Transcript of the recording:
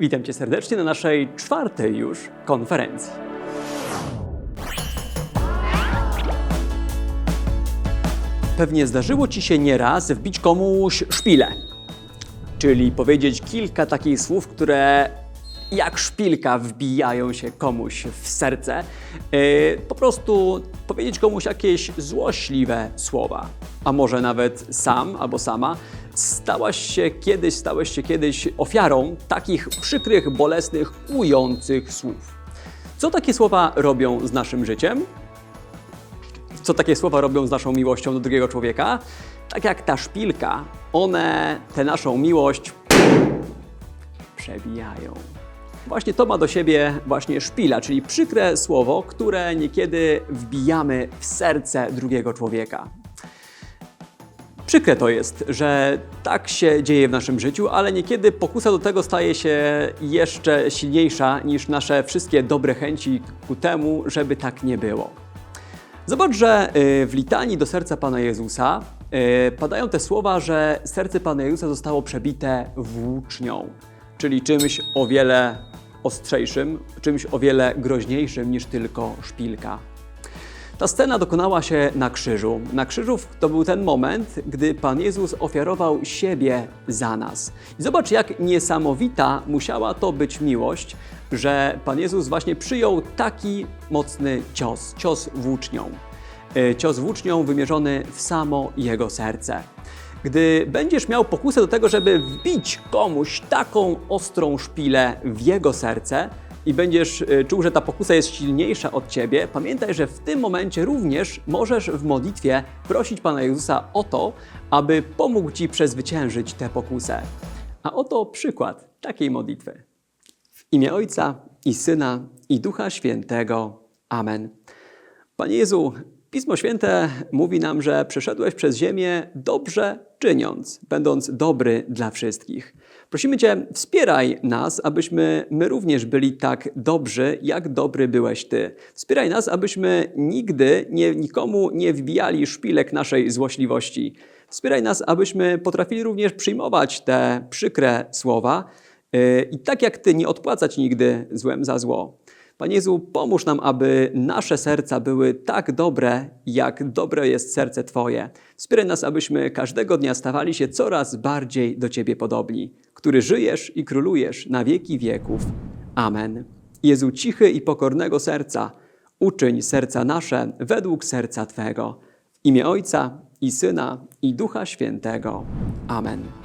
Witam Cię serdecznie na naszej czwartej już konferencji. Pewnie zdarzyło Ci się nieraz wbić komuś szpilę, czyli powiedzieć kilka takich słów, które jak szpilka wbijają się komuś w serce. Yy, po prostu powiedzieć komuś jakieś złośliwe słowa, a może nawet sam albo sama stałaś się kiedyś, stałeś się kiedyś ofiarą takich przykrych, bolesnych, ujących słów. Co takie słowa robią z naszym życiem? co takie słowa robią z naszą miłością do drugiego człowieka. Tak jak ta szpilka, one tę naszą miłość przebijają. Właśnie to ma do siebie właśnie szpila, czyli przykre słowo, które niekiedy wbijamy w serce drugiego człowieka. Przykre to jest, że tak się dzieje w naszym życiu, ale niekiedy pokusa do tego staje się jeszcze silniejsza niż nasze wszystkie dobre chęci ku temu, żeby tak nie było. Zobacz, że y, w litanii do serca Pana Jezusa y, padają te słowa, że serce Pana Jezusa zostało przebite włócznią, czyli czymś o wiele ostrzejszym, czymś o wiele groźniejszym niż tylko szpilka. Ta scena dokonała się na krzyżu. Na krzyżu to był ten moment, gdy Pan Jezus ofiarował siebie za nas. I zobacz, jak niesamowita musiała to być miłość, że Pan Jezus właśnie przyjął taki mocny cios, cios włócznią. E, Cios włócznią wymierzony w samo Jego serce. Gdy będziesz miał pokusę do tego, żeby wbić komuś taką ostrą szpilę w jego serce i będziesz e, czuł, że ta pokusa jest silniejsza od ciebie, pamiętaj, że w tym momencie również możesz w modlitwie prosić Pana Jezusa o to, aby pomógł ci przezwyciężyć tę pokusę. A oto przykład takiej modlitwy. W imię Ojca i Syna i Ducha Świętego. Amen. Panie Jezu, Pismo Święte mówi nam, że przeszedłeś przez ziemię dobrze czyniąc, będąc dobry dla wszystkich. Prosimy Cię, wspieraj nas, abyśmy my również byli tak dobrzy, jak dobry byłeś Ty. Wspieraj nas, abyśmy nigdy nie, nikomu nie wbijali szpilek naszej złośliwości. Wspieraj nas, abyśmy potrafili również przyjmować te przykre słowa yy, i tak jak Ty nie odpłacać nigdy złem za zło. Panie Jezu, pomóż nam, aby nasze serca były tak dobre, jak dobre jest serce Twoje. Wspieraj nas, abyśmy każdego dnia stawali się coraz bardziej do Ciebie podobni, który żyjesz i królujesz na wieki wieków. Amen. Jezu, cichy i pokornego serca, uczyń serca nasze według serca Twego. W imię Ojca i Syna i Ducha Świętego. Amen.